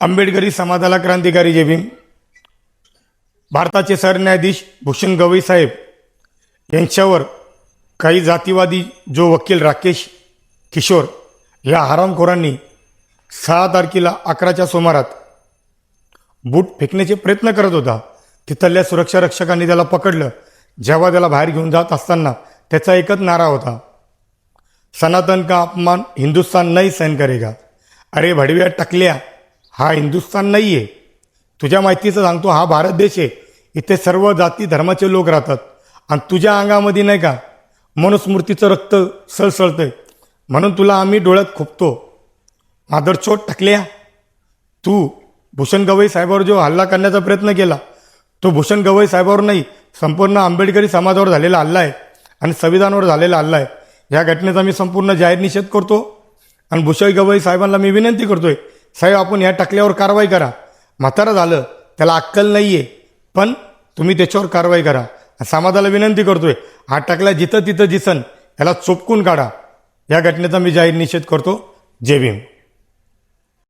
आंबेडकरी समाजाला क्रांतिकारी जय भीम. भारताचे सरन्यायाधीश भूषण गवई साहेब यांच्यावर काही जातीवादी जो वकील राकेश किशोर या हरामखोरांनी सहा तारखेला अकराच्या सुमारात बूट फेकण्याचे प्रयत्न करत होता. तिथल्या सुरक्षा रक्षकांनी त्याला पकडलं. जेव्हा त्याला बाहेर घेऊन जात असताना त्याचा एकच नारा होता. सनातन का अपमान हिंदुस्तान नाही सहन करेगा? अरे भडव्या टकल्या. हा हिंदुस्थान नाही आहे तुझ्या माहितीचं सांगतो हा भारत देश आहे. इथे सर्व जाती धर्माचे लोक राहतात. आणि तुझ्या अंगामध्ये नाही का मनुस्मृतीचं रक्त सळसळतंय. म्हणून तुला आम्ही डोळ्यात खुपतो. मादरचोट टाकल्या. तू भूषण गवई साहेबावर जो हल्ला करण्याचा प्रयत्न केला तो भूषण गवई साहेबावर नाही संपूर्ण आंबेडकरी समाजावर झालेला हल्ला आहे आणि संविधानावर झालेला हल्ला आहे. या घटनेचा मी संपूर्ण जाहीर निषेध करतो आणि भूषण गवई साहेबांना मी विनंती करतोय साहेब आपण या टाकल्यावर कारवाई करा. म्हातारं झालं त्याला अक्कल नाही आहे पण तुम्ही त्याच्यावर कारवाई करा. समाजाला विनंती करतोय हा टाकला जिथं तिथं दिसन याला चोपकून काढा. या घटनेचा मी जाहीर निषेध करतो. जय भीम.